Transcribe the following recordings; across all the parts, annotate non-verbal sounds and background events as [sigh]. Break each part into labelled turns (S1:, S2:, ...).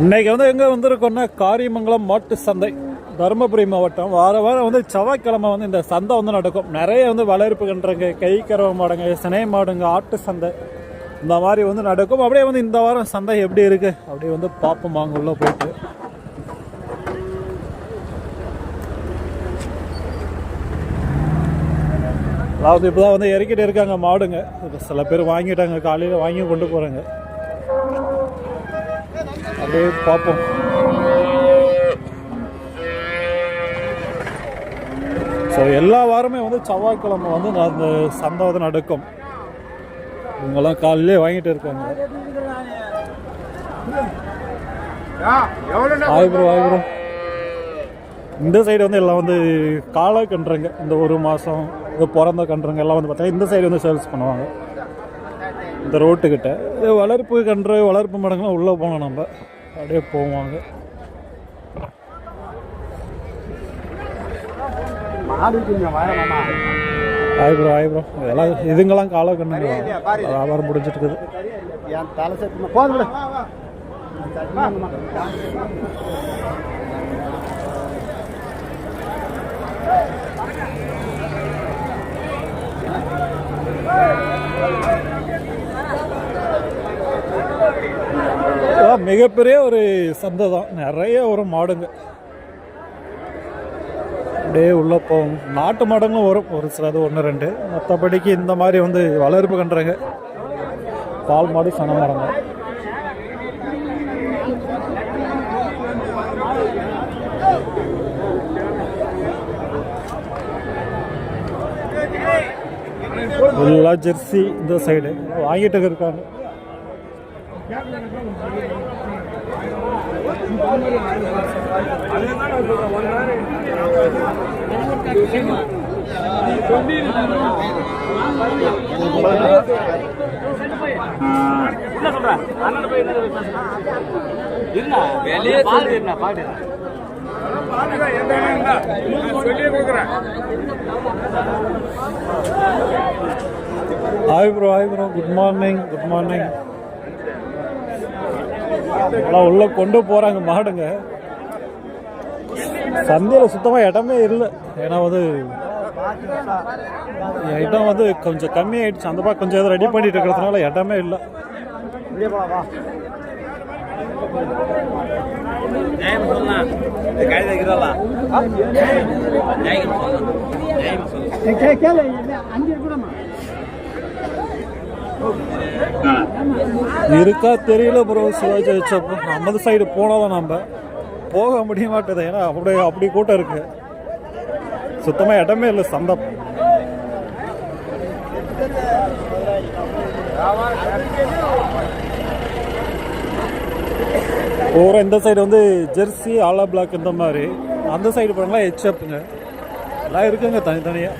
S1: இன்னைக்கு வந்து எங்கே வந்திருக்கோம்னா காரியமங்கலம் மாட்டு சந்தை தருமபுரி மாவட்டம். வார வாரம் வந்து செவ்வாய்க்கிழமை வந்து இந்த சந்தை வந்து நடக்கும். நிறைய வந்து வளர்ப்பு கன்றுங்க கை கறவை மாடுங்க சினை மாடுங்க ஆட்டு சந்தை இந்த மாதிரி வந்து நடக்கும். அப்படியே வந்து இந்த வாரம் சந்தை எப்படி இருக்குது அப்படியே வந்து பார்ப்போம். வாங்க உள்ளே போயிட்டு. அதாவது இப்போ தான் வந்து இறக்கிட்டு இருக்காங்க மாடுங்க. இப்போ சில பேர் வாங்கிட்டாங்க காலையில் வாங்கி கொண்டு போகிறாங்க அப்படியே பார்ப்போம். ஸோ எல்லா வாரமே வந்து செவ்வாய்க்கிழமை வந்து அந்த சந்தை வந்து நடக்கும். இவங்கெல்லாம் காலையிலே வாங்கிட்டு இருக்காங்க. ஆய் ப்ரோ ப்ரோ இந்த சைடு வந்து எல்லாம் வந்து காலை கன்றுங்க. இந்த ஒரு மாதம் இந்த பிறந்த கன்றுங்க எல்லாம் வந்து பார்த்தீங்கன்னா இந்த சைடு வந்து சேல்ஸ் பண்ணுவாங்க. இந்த ரோட்டுக்கிட்ட இது வளர்ப்பு கன்று வளர்ப்பு மடங்கெல்லாம் உள்ளே போனோம் நம்ம. அப்படியே போவாங்க.
S2: மாடு கொஞ்சம்
S1: ப்ரோ ஆய் ப்ரோ இதெல்லாம் இதுங்கெல்லாம் கால கண்ணுங்க. வியாபாரம் முடிஞ்சிட்டு இருக்குது
S2: என் தலை செத்துமா போதும்
S1: இதெல்லாம் மிகப்பெரிய ஒரு சந்தை தான். நிறைய ஒரு மாடுங்க. அப்படியே உள்ளே போகும். நாட்டு மாடுங்களும் வரும். ஒரு சிலது ஒன்று ரெண்டு. மற்றபடிக்கு இந்த மாதிரி வந்து வளர்ப்பு கண்டுறாங்க பால் மாடு சன மரங்க. ஜெர்சி இந்த சைடு வாங்கிட்டு இருக்காங்க. Hi bro hi bro good morning good morning எல்லாம் உள்ள கொண்டு போறாங்க மாடுங்க. சந்தையில் சுத்தமாக இடமே இல்லை. ஏன்னா வந்து இடம் வந்து கொஞ்சம் கம்மி ஆயிடுச்சு அந்த பக்கம் கொஞ்சம் ரெடி பண்ணிட்டு இருக்கிறதுனால இடமே இல்லை.
S2: வெளியே போலாம் வா. கேளு அஞ்சு இருக்கணுமா?
S1: இருக்கா தெரியல ப்ரோ சிவாஜி வச்சப்போ. நம்ம சைடு போனாலும் நம்ம போக முடிய மாட்டேது. ஏன்னா அப்படியே அப்படி கூட்டம் இருக்கு. சுத்தமாக இடமே இல்லை சந்தம் பூரா இந்த சைடு வந்து ஜெர்சி ஆலா பிளாக் இந்த மாதிரி. அந்த சைடு போனாங்களா ஹெச்எப்புங்க எல்லாம் இருக்குங்க தனித்தனியாக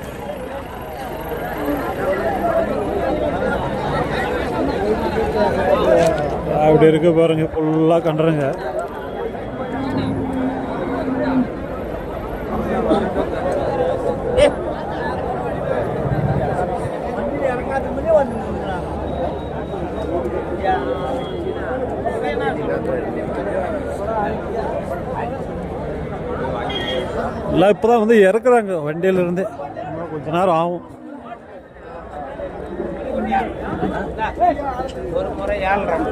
S1: அப்படி இருக்கு பாருங்க ஃபுல்லாக கண்டுறங்க எல்லாம் இப்போ தான் வந்து இறக்குறாங்க வண்டியிலிருந்து கொஞ்ச நேரம் ஆகும்
S2: ஒரு முறை ஏழ்றேன்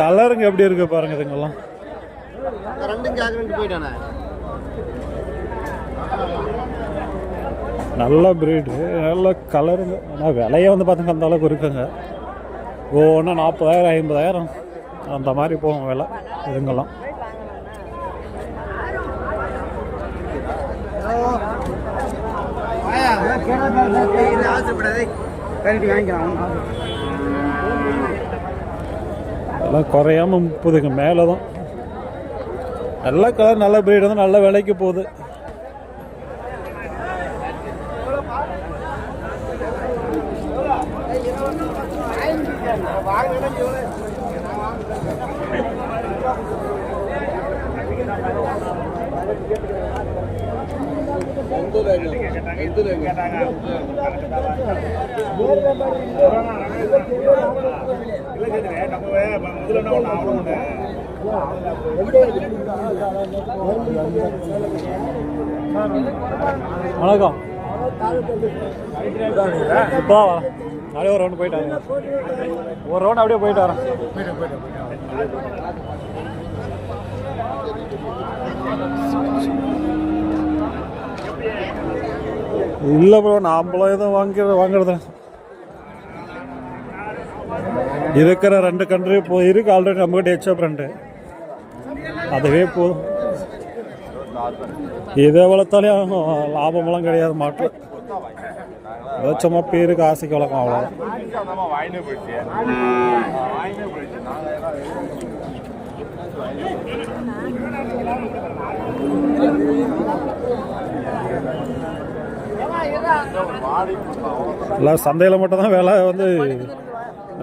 S1: கலருங்க எப்படி இருக்கு பாருங்க இதுங்கெல்லாம். நல்ல பிரீடு நல்ல கலருங்க. ஆனால் விலையை வந்து பார்த்துங்க அந்த அளவுக்கு இருக்குங்க. ஒவ்வொன்றும் நாற்பதாயிரம் ஐம்பதாயிரம். அந்த மாதிரி போகும் விலை இதுங்கெல்லாம். எல்லாம் குறையாம முப்பதுக்கு மேலே தான் நல்ல கலர் நல்ல பிரீடு நல்ல விலைக்கு போகுது. வணக்கம். இப்போ அப்படியே ஒரு ரவுண்ட் போயிட்டு வரேன் ஒரு ரவுண்ட் அப்படியே போயிட்டு வரேன் இல்லை ப்ரோ நாம்பளும் எதுவும் வாங்கிற வாங்குறது இருக்கிற ரெண்டு கண்ட்ரி இப்போ இருக்கு ஆல்ரெடி நம்மகிட்ட ஹெச்எப் ரெண்டு அதுவே போதும் இதை வளர்த்தாலே லாபமெல்லாம் கிடையாது மாட்டு. ஏதோ சும்மா பேருக்கு ஆசைக்கு வளர்க்கும் அவ்வளோதான் எல்லாம் சந்தையில் மட்டும்தான் விலை வந்து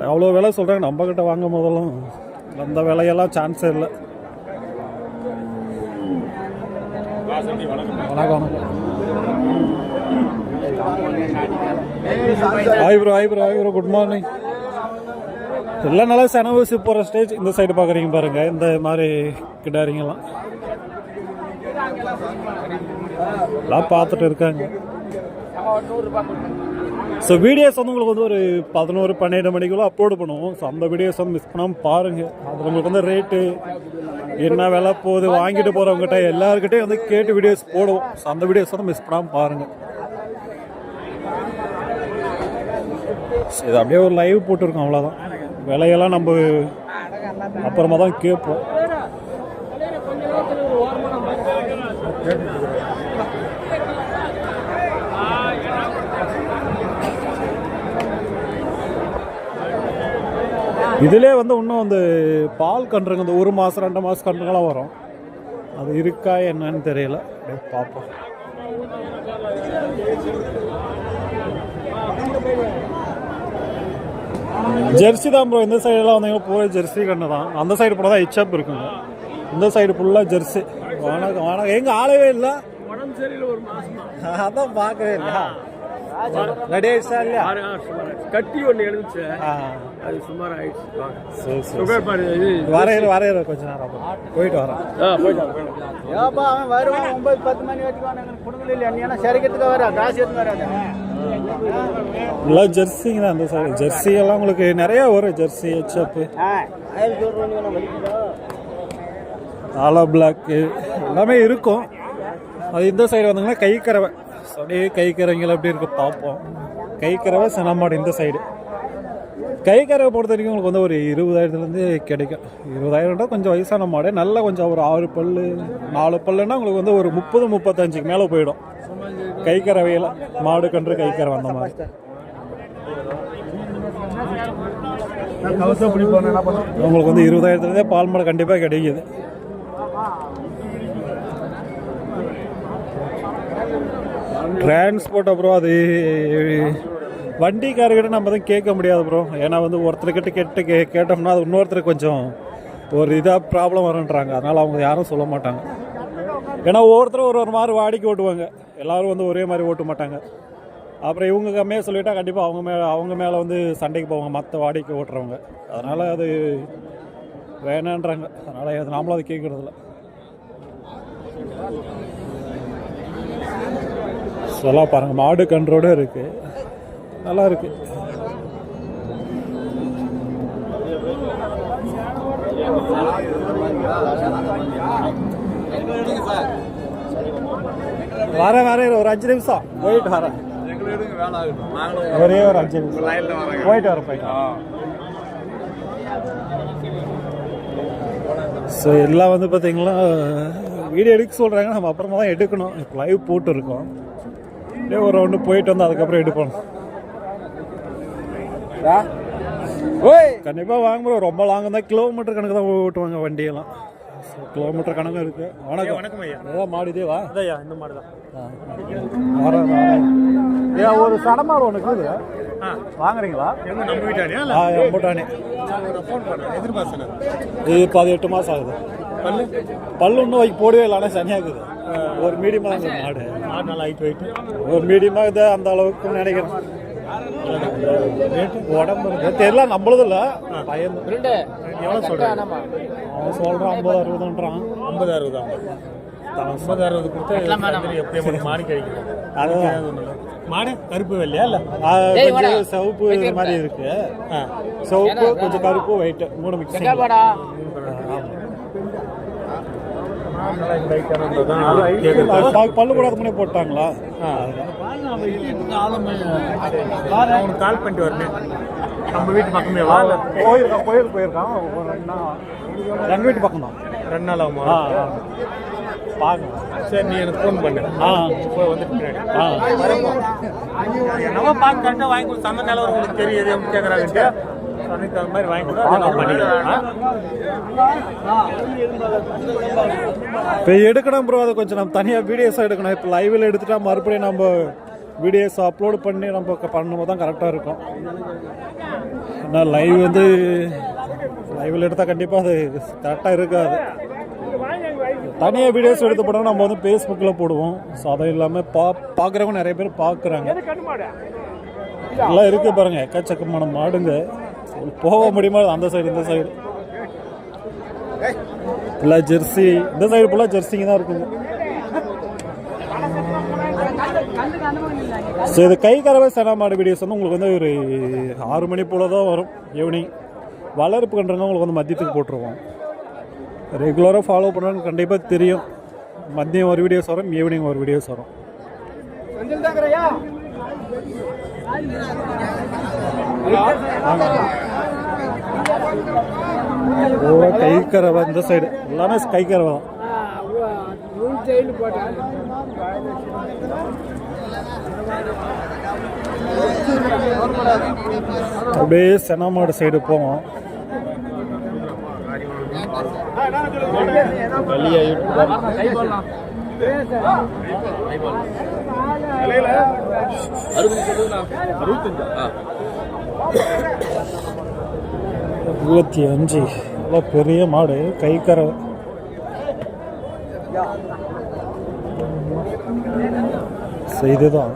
S1: அவ்வளோ விலை சொல்கிறாங்க நம்ம கிட்ட வாங்கும் போதெல்லாம் அந்த விலையெல்லாம் சான்ஸே இல்லை. வணக்கம். வணக்கம் hi bro hi bro hi bro good morning எல்லாம் நல்லா செனவூசி போகிற ஸ்டேஜ் இந்த சைடு பார்க்குறீங்க பாருங்கள் இந்த மாதிரி கிடாரிங்கெல்லாம். எல்லாம் பார்த்துட்டு இருக்காங்க. ஸோ வீடியோஸ் வந்து உங்களுக்கு வந்து ஒரு பதினோரு பன்னெண்டு மணிக்குள்ளே அப்லோடு பண்ணுவோம். ஸோ அந்த வீடியோஸ் வந்து மிஸ் பண்ணாமல் பாருங்கள் அது உங்களுக்கு வந்து ரேட்டு என்ன விலை போகுது வாங்கிட்டு போகிறவங்ககிட்ட எல்லாருக்கிட்டையும் வந்து கேட்டு வீடியோஸ் போடுவோம். ஸோ அந்த வீடியோஸ் வந்து மிஸ் பண்ணாமல் பாருங்கள் இது அப்படியே ஒரு லைவ் போட்டிருக்கோம் அவ்வளோதான் விலையெல்லாம் நம்ம அப்புறமா தான் கேட்போம். இதிலே வந்து இன்னும் வந்து பால் கன்றுங்க இந்த ஒரு மாதம் ரெண்டு மாதம் கன்றுங்களாம் வரும். அது இருக்கா என்னன்னு தெரியல. பார்ப்போம். ஜெர்சி தான் ப்ரோ இந்த சைடெல்லாம் வந்தீங்கன்னா போய் ஜெர்சி கண்ணு தான். அந்த சைடு போனால் தான் ஹெச்அப் இருக்குங்க. இந்த சைடு ஃபுல்லாக ஜெர்சி. வணக்கம் வணக்கம் எங்க ஆளவே இல்லை.
S2: உடம்பு சரியில்லை ஒரு மாசமா.
S1: அதான் பார்க்கவே இல்லையா ரெடி ஆயிடுச்சா இல்லையா
S2: கட்டி ஒண்ணு எழுந்துச்சு. அது சுமார் ஆயிடுச்சு.
S1: சரி சரி வரையிற வரையிற கொஞ்ச நேரம். போயிட்டு வரேன்.
S2: ஆ போயிட்டு ஏப்பா அவன் வருவான். ஒன்பது பத்து மணி வரைக்கும் எனக்கு கொடுக்கல இல்லையா? நீ என்ன சரிக்கிறதுக்கு வர காசு எடுத்து வராது.
S1: எல்லாம் ஜெர்சிங்க தான் அந்த சைடு ஜெர்சி எல்லாம் உங்களுக்கு நிறைய வரும். ஜெர்சி ஹெச்அப்பு ஆலா பிளாக்கு எல்லாமே இருக்கும். அது இந்த சைடு வந்தீங்கன்னா கை அப்படியே கை கறவைங்கள் எப்படி இருக்கு பார்ப்போம். கை கறவை சனமாடு இந்த சைடு கை கறவை பொறுத்த வரைக்கும் உங்களுக்கு வந்து ஒரு இருபதாயிரத்துலேருந்து கிடைக்கும். இருபதாயிரம்னா கொஞ்சம் வயசான மாடு. நல்லா கொஞ்சம் ஒரு ஆறு பல்லு நாலு பல்லுன்னா உங்களுக்கு வந்து ஒரு முப்பது முப்பத்தஞ்சுக்கு மேலே போயிடும். கை மாடு கன்று கை அந்த மாதிரி. உங்களுக்கு வந்து இருபதாயிரத்துலேருந்தே பால் மாடு கண்டிப்பாக கிடைக்குது. டிரான்ஸ்போர்ட் ப்ரோ அது வண்டிக்காரர்கிட்ட நம்ம தான் கேட்க முடியாது ப்ரோ ஏன்னா வந்து ஒருத்தர்கிட்ட கேட்டு கே கேட்டோம்னா அது இன்னொருத்தருக்கு கொஞ்சம் ஒரு இதாக ப்ராப்ளம் வருன்றாங்க அதனால் அவங்க யாரும் சொல்ல மாட்டாங்க. ஏன்னா ஒவ்வொருத்தரும் ஒரு ஒரு மாதிரி வாடிக்கை ஓட்டுவாங்க. எல்லோரும் வந்து ஒரே மாதிரி ஓட்ட மாட்டாங்க. அப்புறம் இவங்க கம்மியாக சொல்லிட்டா கண்டிப்பாக அவங்க மேலே அவங்க மேலே வந்து சண்டைக்கு போவாங்க. மற்ற வாடிக்கை ஓட்டுறவங்க. அதனால் அது வேணான்றாங்க. அதனால் அது நாமளும் அதை கேட்குறதில்ல சொல்லலாம் பாருங்கள் மாடு கன்றோடு இருக்குது நல்லா இருக்கு. வர வர ஒரு அஞ்சு நிமிஷம். போயிட்டு வரேன். ஒரே ஒரு அஞ்சு நிமிஷம். போயிட்டு வர போயிட்டு ஸோ எல்லாம் வந்து பார்த்தீங்களா வீடியோ எடுக்க சொல்கிறாங்க நம்ம அப்புறமா தான் எடுக்கணும். இப்போ லைவ் போட்டுருக்கோம். அப்படியே ஒரு ரவுண்டு போயிட்டு வந்து அதுக்கப்புறம் எடுப்போம் கண்டிப்பாக வாங்க bro. ரொம்ப லாங் தான். கிலோமீட்டர் கணக்கு தான் ஓட்டுவாங்க வண்டியெல்லாம். கிலோமீட்டர் கணக்கு இருக்கு. வணக்கம். வணக்கம் ஐயா. ஏதாவது மாடுதே வா.
S2: ஐயா இந்த மாதிரி தான்.
S1: ஏன் ஒரு சடமாடு ஒன்று இருக்குது. வாங்குறீங்களா?
S2: எங்க நம்ம வீட்டானியா
S1: ஆ எம்பட்டானே
S2: ஃபோன் பண்ணேன் எதிர்பார்த்தேன்
S1: இது பதினெட்டு மாதம் ஆகுது.
S2: பல்லு?
S1: பல்லு இன்னும் வைக்க போடவே இல்லை ஆனால் சனியாகுது ஒரு மீடியமாக தான் இருக்குது மாடு.
S3: மாடு நல்லா ஹைட் வெயிட்
S1: ஒரு மீடியமாக இது அந்த அளவுக்கு நினைக்கிறேன். உடம்பு. தெரியல நம்மளது இல்லை. பையன்.
S3: எவ்வளோ சொல்கிறேன்
S1: அவன் சொல்கிறான் ஐம்பது அறுபதுன்றான்.
S3: ஐம்பது அறுபது ஐம்பது. ஐம்பது அறுபது கொடுத்தா எப்படி எப்படி மாறி கிடைக்கும்
S1: அதுதான்
S3: மாடு கருப்பு வெள்ளையா இல்லை?
S1: கொஞ்சம் சிவப்பு இது மாதிரி இருக்கு.
S3: ஆ.
S1: சிவப்பு கொஞ்சம் கருப்பு ஒயிட் மூணு மிக்சிங் பல்லு கூட முன்னே போட்டாங்களா?
S3: அவனுக்கு கால் பண்ணிட்டு வரணும் நம்ம வீட்டு பக்கமே வா. இல்லை
S1: போயிருக்கான் கோயில் போயிருக்கான். ஒரு ரெண்டு வீட்டு பக்கம் தான்
S3: ரெண்டு நாள் ஆகுமா.
S1: பார்க்கலாம்
S3: சரி நீ எனக்கு ஃபோன் பண்ணு.
S1: ஆ.
S3: போய் வந்துட்டு
S1: ஆ.
S3: என்னவோ கரெக்டாக வாங்கி கொடு சந்தை நிலவரம் உங்களுக்கு தெரியுது கேட்குறாங்கன்ட்டு அதுக்கு தகுந்த மாதிரி வாங்கி கொடு அதை நான் பண்ணிக்கிறேன்
S1: இப்போ எடுக்கணும் ப்ரோ அதை கொஞ்சம் நம்ம தனியாக வீடியோஸ் எடுக்கணும். இப்போ லைவில் எடுத்துட்டா மறுபடியும் நம்ம வீடியோஸ் அப்லோட் பண்ணி நம்ம பண்ணும்போது தான் கரெக்டாக இருக்கும். ஏன்னா லைவ் வந்து லைவில் எடுத்தால் கண்டிப்பாக அது கரெக்டாக இருக்காது. தனியாக வீடியோஸ் எடுத்து போட்டோம்னா நம்ம வந்து ஃபேஸ்புக்கில் போடுவோம். ஸோ அதுவும் இல்லாமல் பா பார்க்குறவங்க நிறைய பேர் பார்க்குறாங்க. எல்லாம் இருக்கு பாருங்க. எக்கச்சக்கமான மாடுங்க. போக முடியுமா? அந்த சைடு இந்த சைடு ஃபுல்லாக ஜெர்சி இந்த சைடு ஃபுல்லாக ஜெர்சிங்க தான் இருக்குங்க. ஸோ இது கை கறவை செனா மாடு வீடியோஸ் வந்து உங்களுக்கு வந்து ஒரு ஆறு மணி போல தான் வரும் ஈவினிங் வளர்ப்பு கன்றுங்க உங்களுக்கு வந்து மதியத்துக்கு போட்டுருவோம். ரெகுலராக ஃபாலோ பண்ணுறவங்க கண்டிப்பாக தெரியும். மதியம் ஒரு வீடியோஸ் வரும் ஈவினிங் ஒரு வீடியோஸ் வரும் கை கறவை இந்த சைடு எல்லாமே கை கறவை தான் அப்படியே செனமாடு சைடு போவோம். இருபத்தி அஞ்சு. நல்லா பெரிய மாடு. கை செய்துதான்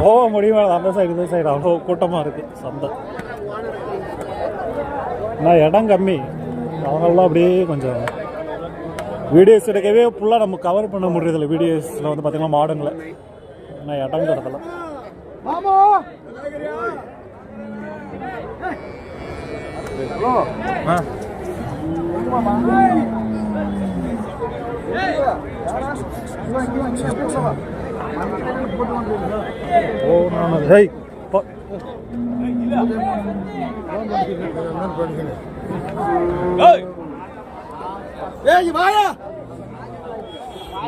S1: போக முடியுமா? அந்த சைடு இந்த சைடு அவ்வளோ கூட்டமாக இருக்கு. சந்தை. நான் இடம் கம்மி. அவங்களெல்லாம் அப்படியே கொஞ்சம் வீடியோஸ் எடுக்கவே ஃபுல்லாக நம்ம கவர் பண்ண முடியறதில்ல. வீடியோஸில் வந்து பார்த்தீங்கன்னா மாடுங்களை. நான் இடம் ஆ. ஓ நான் ஹேய்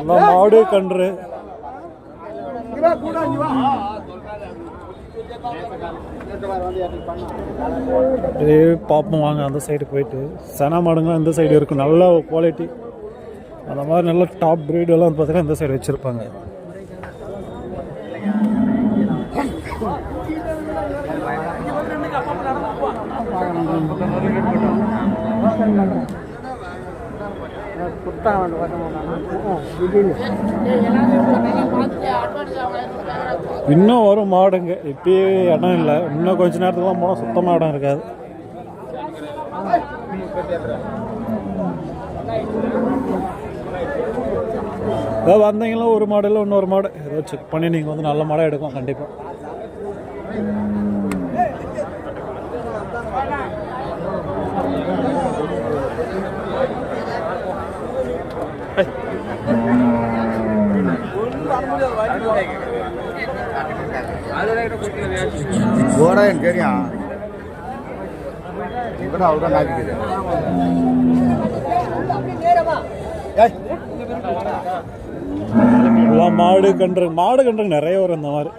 S1: மாடு கன்று. பார்ப்போம் வாங்க அந்த சைடு போயிட்டு. செனா மாடுங்க இந்த சைடு இருக்கும் நல்ல குவாலிட்டி அந்த மாதிரி நல்ல டாப் வந்து பார்த்தீங்கன்னா இந்த சைடு வச்சுருப்பாங்க. இன்னும் வரும் மாடுங்க. இப்பயே இடம் இல்லை. இன்னும் கொஞ்ச நேரத்துக்குலாம் போனால் சுத்தமாக இடம் இருக்காது. ஏதோ வந்தீங்களா ஒரு மாடு இல்லை இன்னொரு மாடு. ஏதோ செக் பண்ணி நீங்கள் வந்து நல்ல மாடாக எடுக்கும் கண்டிப்பாக
S2: கோடா எனக்கு தெரியும்
S1: மாடு கன்று மாடு கன்று நிறைய வரும் இந்த மாதிரி.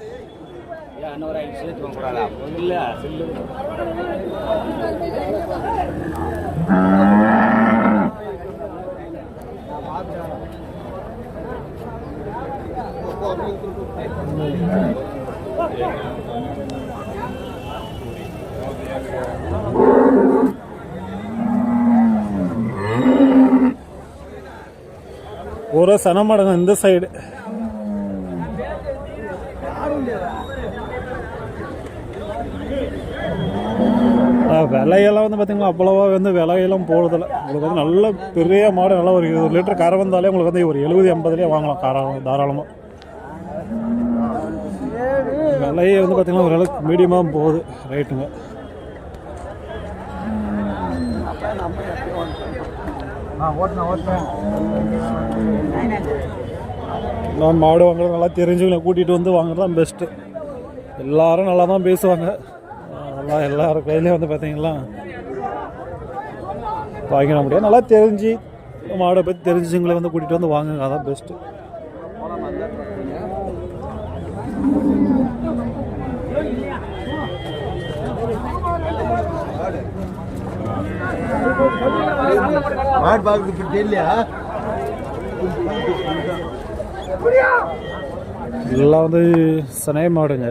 S1: Thank you. ஒரு சனமடங்கம் இந்த சைடு விலையெல்லாம் வந்து பார்த்திங்கன்னா அவ்வளோவா வந்து விலையெல்லாம் போகிறதில்ல உங்களுக்கு வந்து நல்ல பெரிய மாடு நல்லா ஒரு இருபது லிட்டர் கரை வந்தாலே உங்களுக்கு வந்து ஒரு எழுபது எண்பதுலேயே வாங்கலாம் காரா தாராளமாக விலையே வந்து பார்த்தீங்கன்னா ஓரளவுக்கு மீடியமாக போகுது ரைட்டுங்க நான் மாடு வாங்குறது நல்லா தெரிஞ்சவங்களை கூட்டிகிட்டு வந்து வாங்குறது தான் பெஸ்ட்டு எல்லாரும் நல்லா தான் பேசுவாங்க. நல்லா எல்லாரும் கையிலையும் வந்து பார்த்தீங்களா வாங்கிட முடியாது நல்லா தெரிஞ்சு மாடை பற்றி தெரிஞ்சவங்களை வந்து கூட்டிகிட்டு வந்து வாங்குங்க. அதான் பெஸ்ட்டு
S2: மாடு பார்க்குறது இப்படி தெரியலையா?
S1: இதெல்லாம் வந்து சனை மாடுங்க.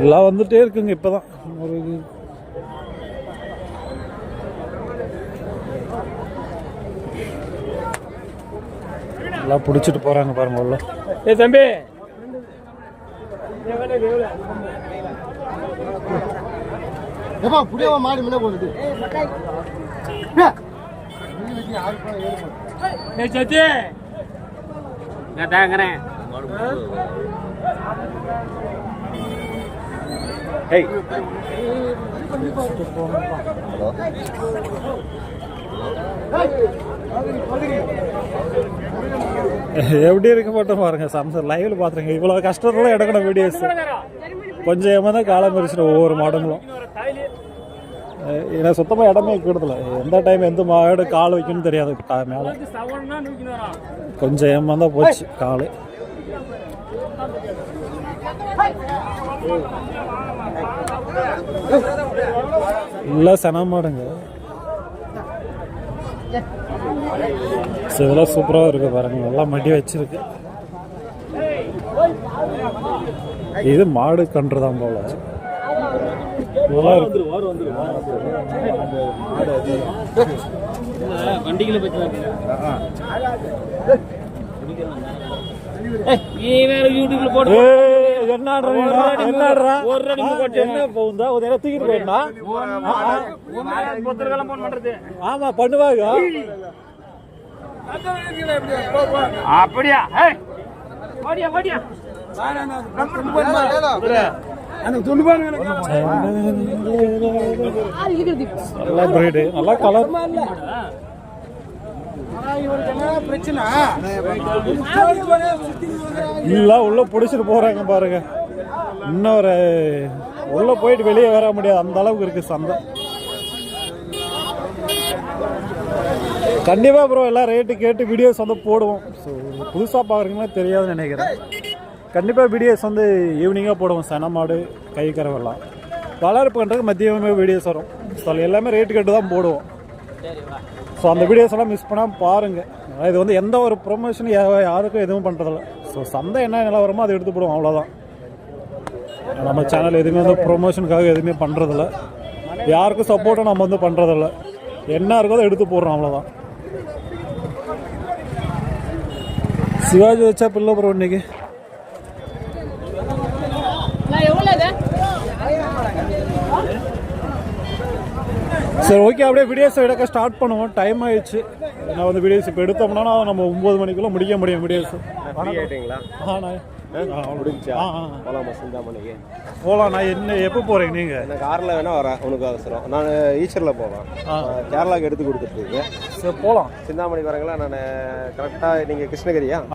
S1: எல்லாம் வந்துட்டே இருக்குங்க இப்பதான். ஒரு எல்லாம் பிடிச்சிட்டு போறாங்க பாருங்க உள்ள.
S3: ஏ தம்பி.
S2: மாடு முன்ன போகுது.
S3: ஏ சச்சி நான் தாங்கிறேன் ஏய் [laughs]
S1: எப்படி இருக்க மட்டும் பாருங்க சம்சர் லைவ்ல பாத்துருங்க இவ்வளவு கஷ்டத்துல எடுக்கணும் வீடியோஸ் கொஞ்சம் ஏமா காலம் பறிச்சிடும் ஒவ்வொரு மாடங்களும். ஏன்னா சுத்தமா இடமே கூடுதல எந்த டைம் எந்த மாடு கால் வைக்கணும்னு தெரியாது. கா- கொஞ்சம் ஏமாந்தா போச்சு காலு. இல்ல சன சரி, இதெல்லாம் சூப்பரா இருக்கு பாருங்க. நல்லா மடி வச்சிருக்கு. இது மாடு கன்றுதான் போல. நல்லா இருக்கு.
S3: வண்டிகளை நீ வேற யூடியூப்ல போட்டு
S1: ஆமா பண்ணுவாங்க.
S3: அப்படியா? ஓடியா ஓடியா?
S1: நல்லா கலர். இல்ல உள்ள பிடிச்சிட்டு போறாங்க பாருங்க. இன்னும் ஒரு உள்ள போயிட்டு வெளியே வர முடியாது. அந்த அளவுக்கு இருக்கு சந்தை. கண்டிப்பா ப்ரோ எல்லாம் ரேட்டு கேட்டு வீடியோஸ் வந்து போடுவோம். ஸோ புதுசாக பார்க்குறீங்களா தெரியாதுன்னு நினைக்கிறேன். கண்டிப்பாக வீடியோஸ் வந்து ஈவினிங்காக போடுவோம். சனமாடு கை கறவெல்லாம் வளர்ப்பு பண்ணுறதுக்கு மதியமே வீடியோஸ் வரும். ஸோ எல்லாமே ரேட்டு கேட்டு தான் போடுவோம். ஸோ அந்த வீடியோஸ் எல்லாம் மிஸ் பண்ணாமல் பாருங்கள் இது வந்து எந்த ஒரு ப்ரொமோஷனும் யாருக்கும் எதுவும் பண்ணுறதில்ல ஸோ சந்தை என்ன நிலவரமோ அதை எடுத்து போடுவோம் அவ்வளோதான் நம்ம சேனல் எதுவுமே வந்து ப்ரொமோஷனுக்காக எதுவுமே பண்ணுறதில்ல யாருக்கும் சப்போர்ட்டும் நம்ம வந்து பண்ணுறதில்ல என்ன இருக்கோ அதை எடுத்து போடுறோம் அவ்வளோதான் சிவாஜி வச்சா பிள்ளை ப்ரோ இன்னைக்கு. சரி ஓகே அப்படியே வீடியோஸ் எடுக்க ஸ்டார்ட் பண்ணுவோம். டைம் ஆயிடுச்சு. நான் வந்து வீடியோஸ் இப்போ எடுத்தோம்னா நம்ம ஒம்பது மணிக்குள்ள முடிக்க முடியும் வீடியோஸ்
S4: ஆயிட்டீங்களா? முடிஞ்சா?
S1: ஆ ஆ.
S4: போலாமா சிந்தாமணிக்கு?
S1: போகலாம் நான் என்ன எப்போ போகிறீங்க நீங்கள்
S4: நான் காரில் வேணா வரேன் உனக்கு அவசரம். நான் ஈச்சரில் போவேன்.
S1: ஆ.
S4: கேரளாக்கு எடுத்து கொடுத்துட்டு
S1: சரி போகலாம்
S4: சிந்தாமணிக்கு வரங்களா? நான் கரெக்டாக நீங்கள் கிருஷ்ணகிரியா?